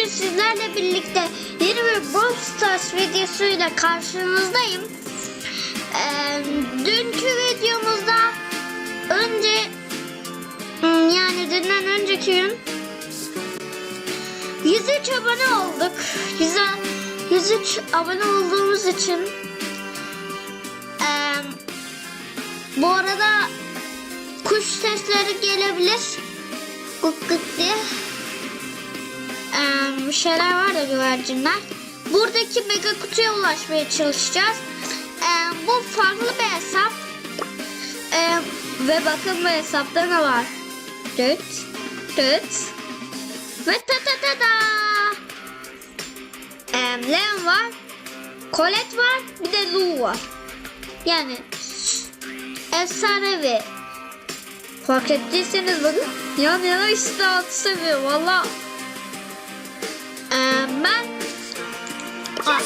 bugün sizlerle birlikte yeni bir Brawl Stars videosuyla karşınızdayım. Ee, dünkü videomuzda önce hmm, yani dünden önceki gün 103 abone olduk. 100, 103 abone olduğumuz için ee, bu arada kuş sesleri gelebilir. Gık gık diye. Bir şeyler var da güvercinler. Buradaki mega kutuya ulaşmaya çalışacağız. Ee, bu farklı bir hesap. Ee, ve bakın bu hesapta ne var? Düt, düt. Ve ta ta ta da. Ee, Leon var. Colette var. Bir de Lou var. Yani efsanevi. Fark ettiyseniz bakın yan yana işte altı seviyor valla. Ben Aa,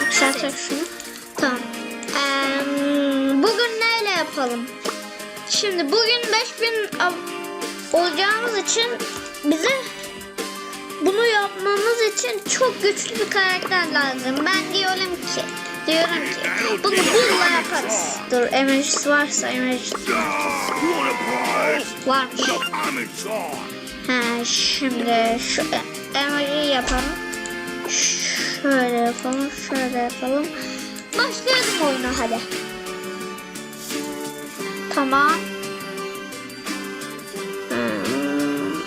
yükseltecek şunu. Tamam. Ee, bugün neyle yapalım? Şimdi bugün 5000 ab- olacağımız için bize bunu yapmamız için çok güçlü bir karakter lazım. Ben diyorum ki diyorum ki bunu bulla yaparız. Dur emojisi varsa prize? varmış. Ha, şimdi şu emojiyi yapalım. Şöyle yapalım, şöyle yapalım. Başlayalım oyuna hadi. Tamam. Hmm.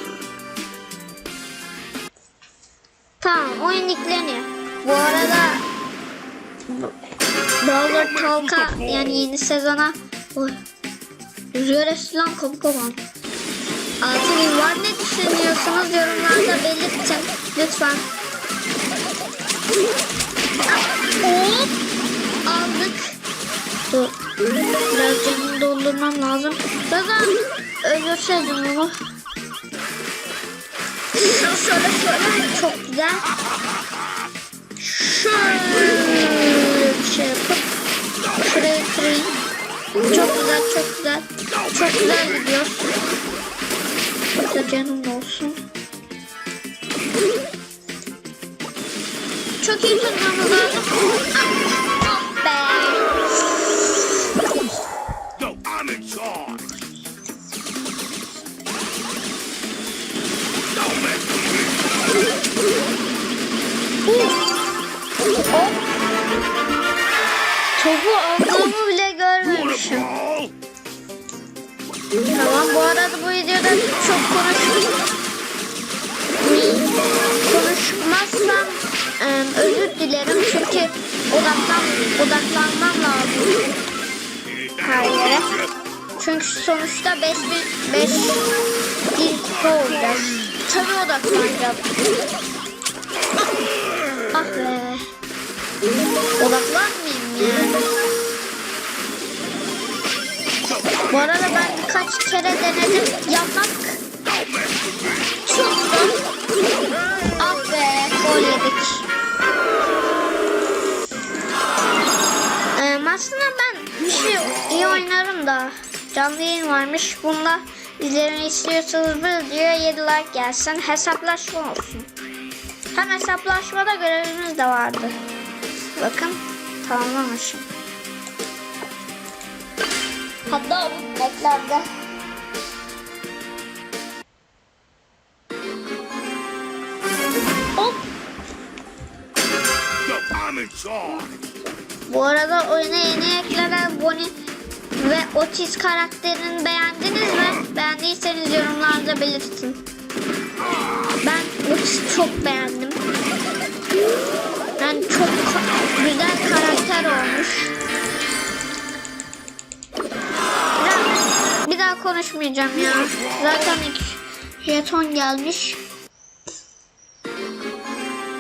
Tamam, oyun yükleniyor. Bu arada Brawler Talk'a yani yeni sezona Oy. Rüzgar esti lan kapı kapan. Altı var ne düşünüyorsunuz yorumlarda belirtin lütfen. Hop aldık. Dur. Biraz canımı doldurmam lazım. Zaten öldürseydim onu. Şöyle şöyle. Çok güzel. Şöyle şey yapıp şuraya kırayım. Çok güzel, çok güzel. Çok güzel gidiyor. Canım olsun. Çok iyi tutmamız. Videoda çok konuş konuşmazsam e, özür dilerim çünkü odaklan odaklanmam lazım her. Çünkü sonuçta 5 bir 5 bir kupa olacak. Tabii odaklanacağım. Ah be. Odaklanmayayım yani. Bu arada ben birkaç kere denedim yapmak. Çok zor. Ah be, gol yedik. Ee, aslında ben şey iyi oynarım da canlı yayın varmış. Bunda izlerini istiyorsanız bu videoya 7 like gelsin. Hesaplaşma olsun. Hem hesaplaşmada görevimiz de vardı. Bakın tamamlamışım. Hatta bu eklerde. Hop. Bu arada oyuna yeni eklenen Bonnie ve Otis karakterini beğendiniz mi? Beğendiyseniz yorumlarda belirtin. Ben Otis çok beğendim. Yani çok güzel karakter olmuş. Daha, konuşmayacağım ya. Zaten iki jeton gelmiş.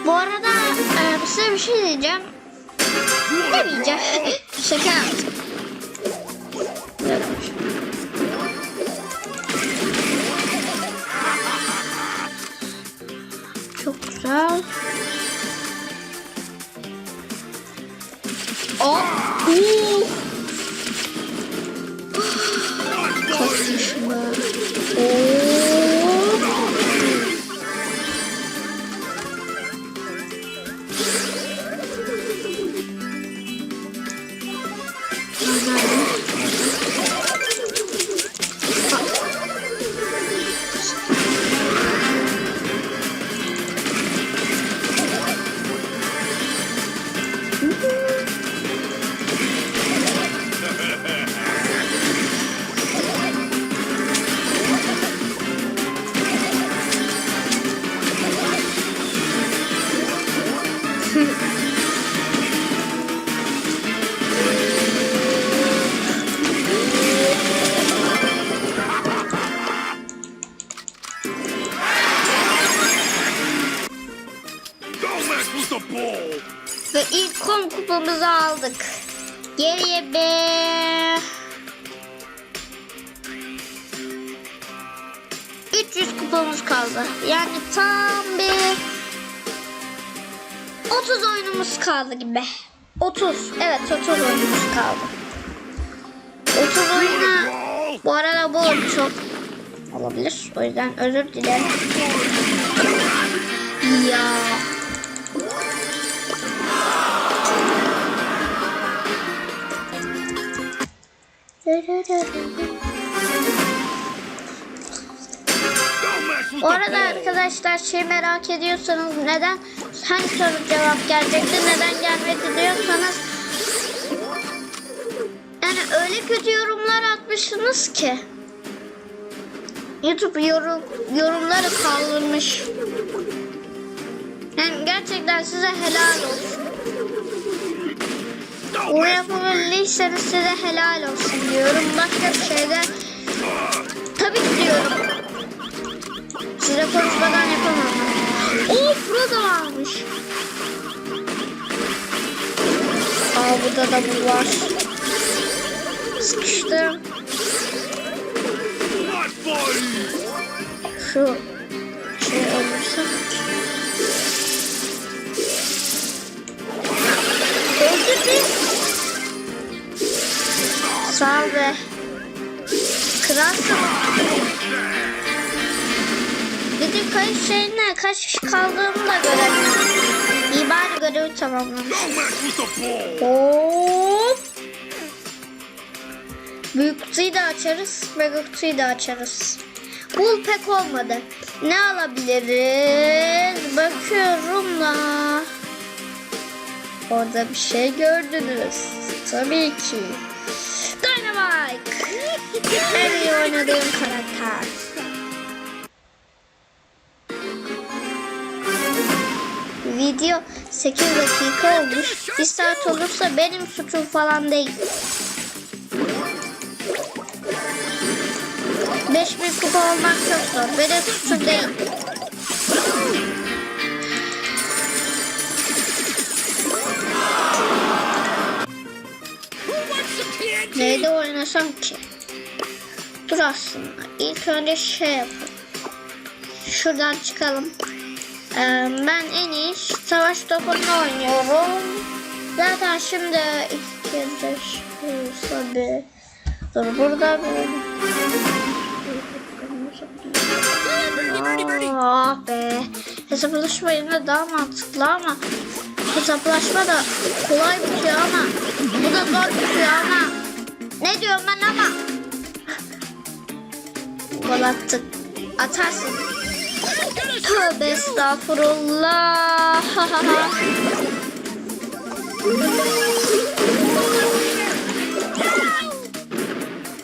Bu arada e, size bir şey diyeceğim. Ne diyeceğim? Şaka. Çok güzel. Oh. Bye-bye. Ve ilk kom kupamızı aldık. Geriye bir... 300 kupamız kaldı. Yani tam bir 30 oyunumuz kaldı gibi. 30. Evet 30 oyunumuz kaldı. 30 oyuna bu arada bu çok olabilir. O yüzden özür dilerim. Ya. Bu arada arkadaşlar şey merak ediyorsanız neden hangi soru cevap gelecekti neden gelmedi diyorsanız yani öyle kötü yorumlar atmışsınız ki YouTube yorum, yorumları kaldırmış. Yani gerçekten size helal olsun. Mess yapabildiyseniz size helal olsun diyorum. Başka bir şeyde tabii ki diyorum. Size konuşmadan yapamam. Oo pro da varmış. Aa burada da bu var. Sıkıştım. Şu şey olursa. Öldü bir. Sağ ol be. Kralsın. Bir de kayıp şeyine kaç kişi kaldığını da görelim. İyi bari görevi tamamlamış. Hop. Büyük kutuyu da açarız. Mega kutuyu da açarız. Bul pek olmadı. Ne alabiliriz? Bakıyorum da. Orada bir şey gördünüz. Tabii ki. En iyi oynadığım karakter. Video 8 dakika olmuş. Bir saat olursa benim suçum falan değil. 5000 kupa olmak çok zor. Benim suçum değil. Neyde oynasam ki? Dur aslında. İlk önce şey yapalım. Şuradan çıkalım. Ee, ben en iyi savaş topunu oynuyorum. Zaten şimdi ikinci şurası bir... Dur burada bir... Ah be. Hesaplaşma yerine daha mantıklı ama hesaplaşma da kolay bitiyor ama bu da zor bitiyor ama ne diyorum ben ama gol attık. Atarsın. Tövbe estağfurullah.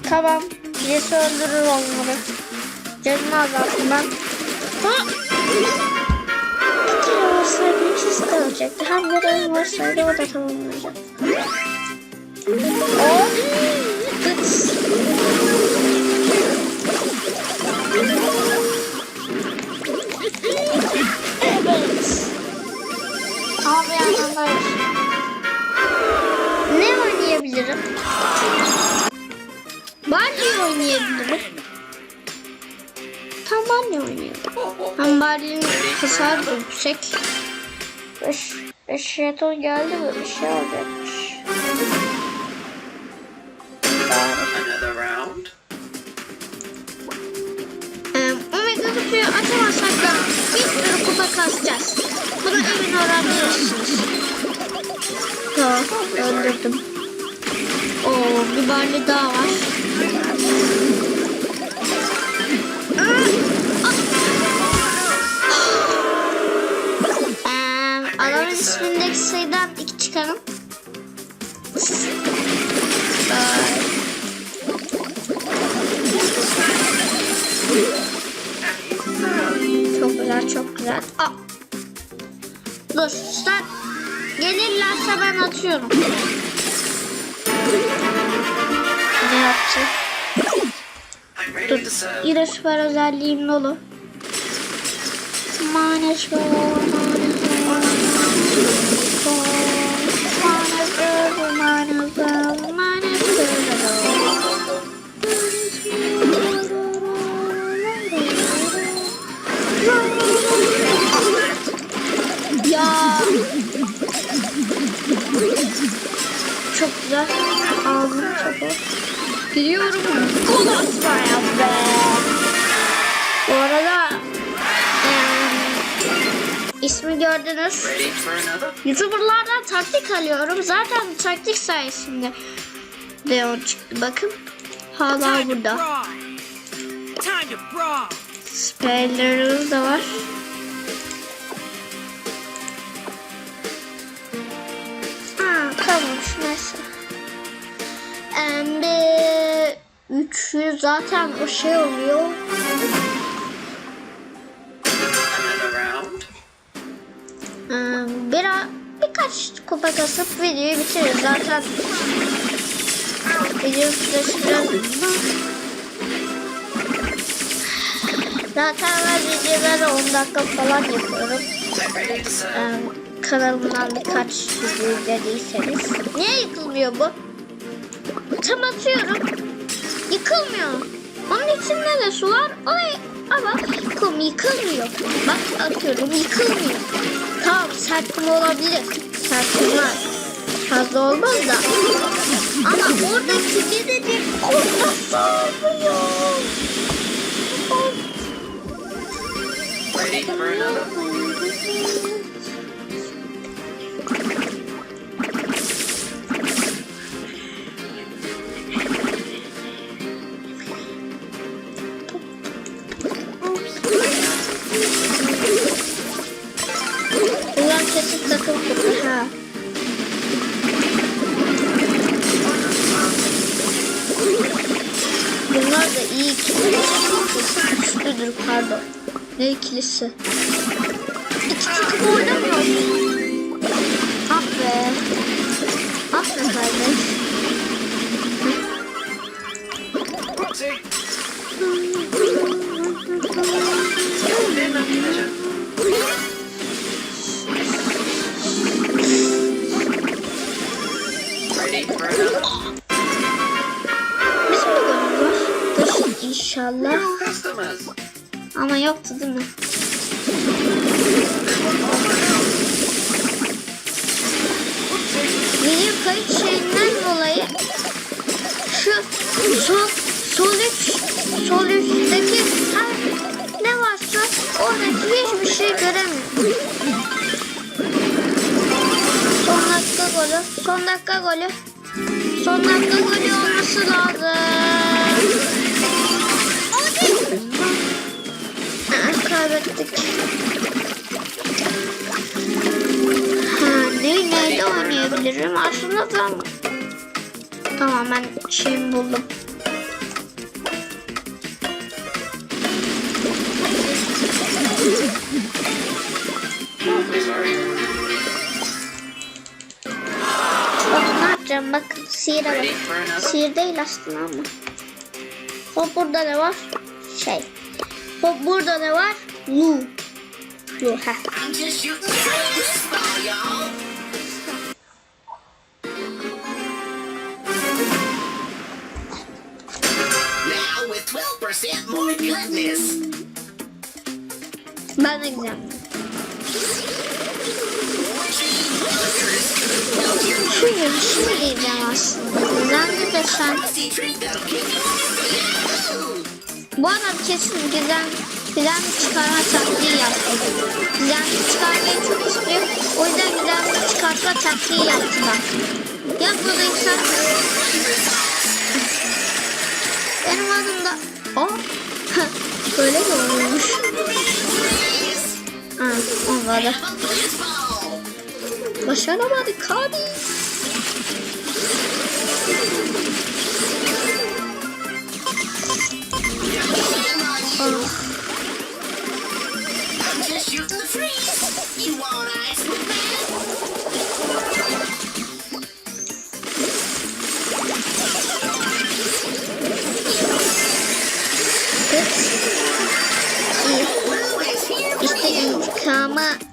tamam. Birisi öldürür onları. Canımı azalttım ben. Ha! Kere olsaydı ikisi de ölecekti. Hem görevim olsaydı o da tamamlayacak. Hop. Gıts. Evet. Da ne oynayabilirim? Barley oynayabilirim. Tam Barley oynayalım. Hem Barley'nin hasarı da yüksek. Beş, beş geldi mi bir şey olacakmış. Bir sürü kupa kasacağız. Bunu emin olabilirsiniz. Tamam, öldürdüm. Oo, bir barley daha var. Ee, adamın ismindeki sayıdan iki çıkarın. Bye. Dur, sen Gelirlerse ben atıyorum. Ne to serve. Yine süper özelliğim dolu. Mane süper, mane süper, Çok güzel. Aldım topu. Gidiyorum. Gol atmaya be. Bu arada ismi gördünüz. YouTuber'lardan taktik alıyorum. Zaten taktik sayesinde Leon çıktı. Bakın. Hala burada. Speller'ımız da var. Em, bir 300 zaten o şey oluyor. Another round? Em, bir, birkaç kupa kasıp videoyu bitiririz. Zaten video süresi biraz. Zaten ben videoları 10 dakika falan yapıyorum. Em, kanalımdan birkaç video izlediyseniz. Niye yıkılmıyor bu? Tam atıyorum. Yıkılmıyor. Onun içinde de su var. Ay, ama kum yıkılmıyor. Bak atıyorum yıkılmıyor. Tamam sert kum olabilir. Sert kumlar fazla olmaz da. Ama oradaki gidecek kum nasıl olmuyor? Son dakika golü. Son dakika golü olması lazım. Aa, kaybettik. Ha, ne, neyde oynayabilirim? Aslında ben... Tamam ben şeyimi buldum. For another? Sihir değil aslında ama. Hop burada ne var? Şey. Hop burada ne var? Lu. Lu ha. I'm just shooting this ball, y'all. Now with 12% more goodness. Ben de gideceğim. Şu yarışını diyeceğim aslında. Gizemli de sen. Tasty treat that'll keep you Yahoo! Bu adam kesin gizem, gizemli çıkarma taktiği yaptı. Gizemli çıkarmayı çok istiyor. O yüzden gizemli çıkartma taktiği yaptı bak. Yapmadıysa benim adım da o. Böyle mi oluyormuş? Ha, olmadı. Başaramadık abi. With that?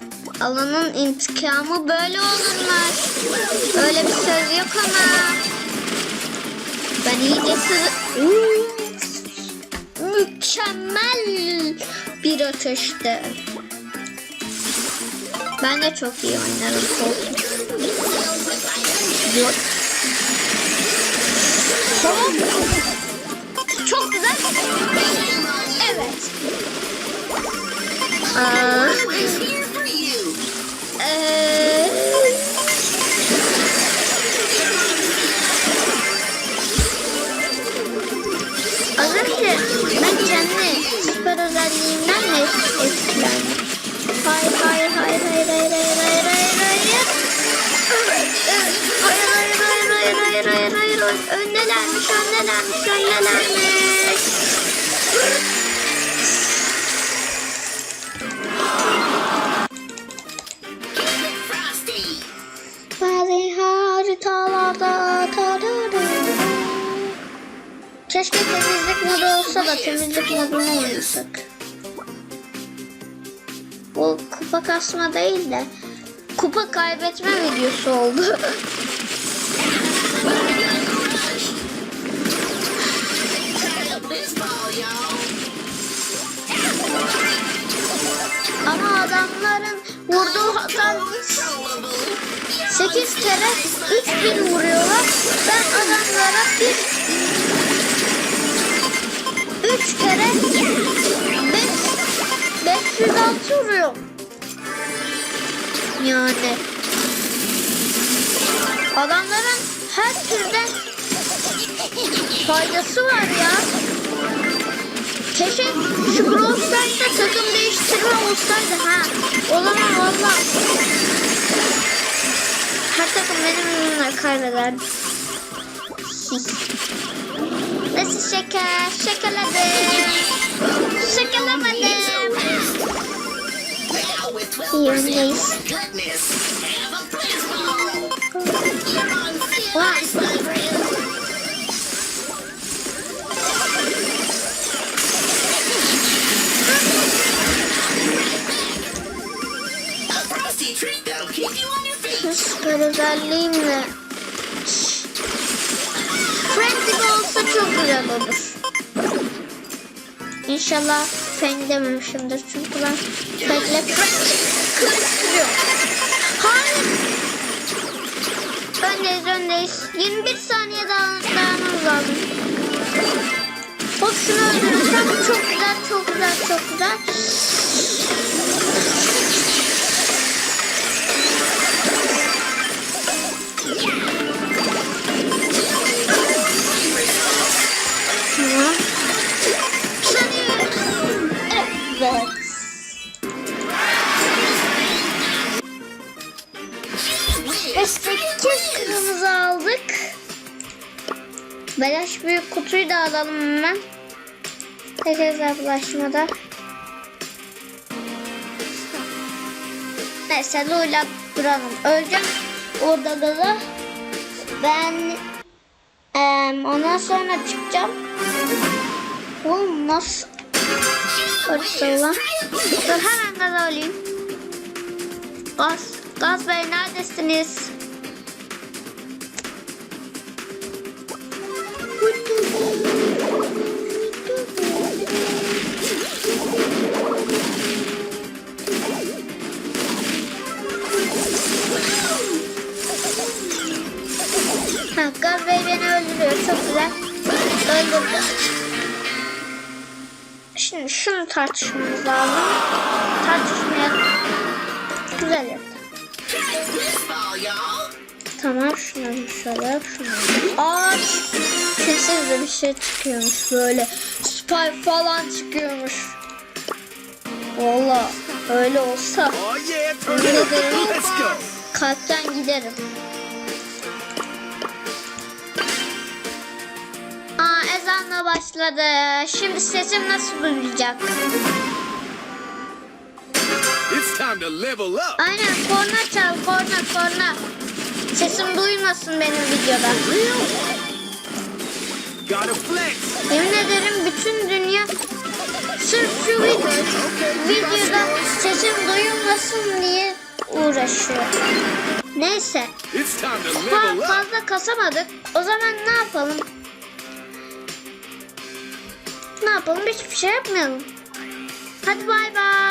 Onun intikamı böyle olurmuş. Öyle bir söz yok ama. Ben iyice sizi... Mükemmel bir atıştı. Ben de çok iyi oynarım koltuk. Hop. Çok güzel. Evet. Aa, eee, Az ben kendi süper özelliğimden mi etkilendim? Hayır hayır hayır hayır hayır hayır hayır hayır hayır. Hayır hayır hayır hayır hayır hayır hayır öndelermiş. Keşke temizlik modu olsa da temizlik modunu oynasak. Bu kupa kasma değil de kupa kaybetme videosu oldu. Ama adamların vurduğu hasar Controllable. 8 kere 3000 vuruyorlar. Ben adamlara bir 3 kere 5 506 vuruyorum. Yani adamların her türden faydası var ya. Keşke şu Brawl takım değiştirme olsaydı ha. O zaman valla her takım benim yüzümden kaybeder. Checa, chaka la dame. Chaka la madame. Here it is. What? Let's get it out, çok güzel olur. İnşallah Feng dememişimdir çünkü ben Frenzy karıştırıyorum. Hayır. Öndeyiz öndeyiz. 21 saniye daha dayanmamız lazım. Hop şunu öldürürsem çok güzel çok güzel çok güzel. 8 kırmızı aldık. Beleş büyük kutuyu da alalım hemen. Tek hesaplaşmada. Neyse Lula duralım. Öleceğim. Orada da da ben em, ondan sonra çıkacağım. Oğlum nasıl? Dur hemen gaza alayım. Gaz, Bey neredesiniz? Ha, Bey beni öldürüyor. Çok güzel. Öldürdü. Şimdi şunu tartışmamız lazım. Tartışmayalım. Şunu yap şunu. Aa sessiz de bir şey çıkıyormuş böyle. Spy falan çıkıyormuş. Valla öyle olsa go. kalpten giderim. Aa ezanla başladı. Şimdi sesim nasıl duyulacak? It's time to level up. Aynen korna çal korna korna. Sesim duymasın benim videoda. Yemin ederim bütün dünya sırf şu video, videoda sesim duyulmasın diye uğraşıyor. Neyse. Up. fazla kasamadık. O zaman ne yapalım? Ne yapalım? Hiçbir şey yapmayalım. Hadi bay bay.